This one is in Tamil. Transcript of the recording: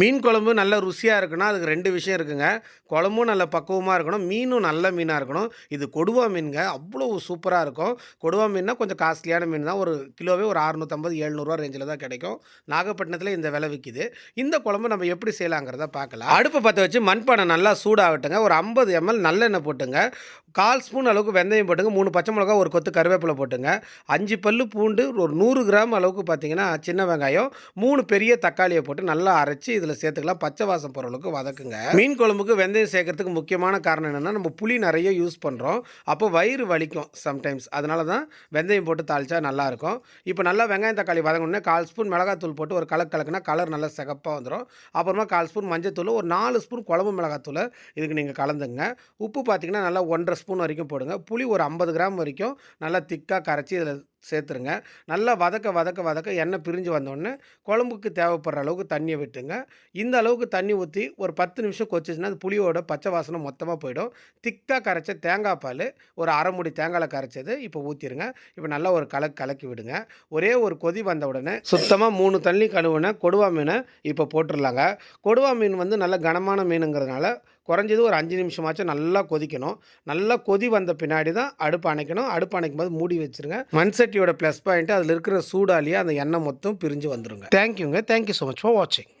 மீன் குழம்பு நல்ல ருசியாக இருக்குன்னா அதுக்கு ரெண்டு விஷயம் இருக்குங்க. குழம்பும் நல்ல பக்குவமாக இருக்கணும். மீனும் நல்ல மீனாக இருக்கணும். இது கொடுவா மீனுங்க. அவ்வளோ சூப்பராக இருக்கும். கொடுவா மீன்னா கொஞ்சம் காஸ்ட்லியான மீன் தான். ஒரு கிலோவே ஒரு அறுநூற்றம்பது எழுநூறுவா ரேஞ்சில் தான் கிடைக்கும். நாகப்பட்டினத்தில் இந்த விலை விற்கிது இந்த குழம்பு நம்ம எப்படி செய்யலாங்கிறத பார்க்கலாம். அடுப்பை பற்ற வச்சு மண்பானை நல்லா சூடாகட்டுங்க. ஒரு ஐம்பது எம்எல் நல்லெண்ணெய் போட்டுங்க. கால் ஸ்பூன் அளவுக்கு வெந்தயம் போட்டுங்க. மூணு பச்சை மிளகா ஒரு கொத்து கருவேப்பிலை போட்டுங்க. அஞ்சு பல்லு பூண்டு ஒரு நூறு கிராம் அளவுக்கு பார்த்தீங்கன்னா சின்ன வெங்காயம் மூணு பெரிய தக்காளியை போட்டு நல்லா அரைச்சி இதில் சேர்த்துக்கலாம். பச்சை வாசம் போகிற அளவுக்கு வதக்குங்க. மீன் குழம்புக்கு வெந்தயம் சேர்க்கறதுக்கு முக்கியமான காரணம் என்னென்னா நம்ம புளி நிறைய யூஸ் பண்ணுறோம் அப்போ வயிறு வலிக்கும் சம்டைம்ஸ். அதனால தான் வெந்தயம் போட்டு தாளிச்சா நல்லாயிருக்கும் இப்போ நல்லா வெங்காயம் தக்காளி வதங்கணுன்னே கால் ஸ்பூன் மிளகாத்தூள் போட்டு ஒரு கலக்கு கலக்குனா கலர் நல்லா சிகப்பாக வந்துடும் அப்புறமா கால் ஸ்பூன் மஞ்சத்தூள் ஒரு நாலு ஸ்பூன் குழம்பு மிளகாத்தூள் இதுக்கு நீங்கள் கலந்துங்க. உப்பு பார்த்தீங்கன்னா நல்லா ஒன்றரை ஸ்பூன் வரைக்கும் போடுங்க. புளி ஒரு ஐம்பது கிராம் வரைக்கும் நல்லா திக்காக கரைச்சி இதில் சேர்த்துருங்க. நல்லா வதக்க வதக்க வதக்க எண்ணெய் பிரிஞ்சு வந்தோடனே குழம்புக்கு தேவைப்படுற அளவுக்கு தண்ணியை விட்டுங்க இந்த அளவுக்கு தண்ணி ஊற்றி ஒரு பத்து நிமிஷம் கொச்சிச்சுன்னா அது புளியோட பச்சை வாசனை மொத்தமாக போயிடும். திக்காக கரைச்ச தேங்காய் பால் ஒரு அரை முடி தேங்காயில் கரைச்சது இப்போ ஊற்றிடுங்க இப்போ நல்லா ஒரு கலக்கு கலக்கி விடுங்க. ஒரே ஒரு கொதி வந்த உடனே சுத்தமாக மூணு தண்ணி கழுவுன கொடுவா மீனை இப்போ போட்டுடலாங்க. கொடுவா மீன் வந்து நல்ல கனமான மீனுங்கிறதுனால குறைஞ்சது ஒரு அஞ்சு நிமிஷமாச்சும் நல்லா கொதிக்கணும். நல்லா கொதி வந்த பின்னாடி தான் அடுப்பு அணைக்கணும். அடுப்பு அணைக்கும் போது மூடி வச்சுருங்க. மண் சட்டியோட ப்ளஸ் பாயிண்ட்டு அதில் இருக்கிற சூடாலேயே அந்த எண்ணெய் மொத்தம் பிரிஞ்சு வந்துருங்க. தேங்க்யூங்க தேங்க்யூ ஸோ மச் ஃபார் வாட்சிங்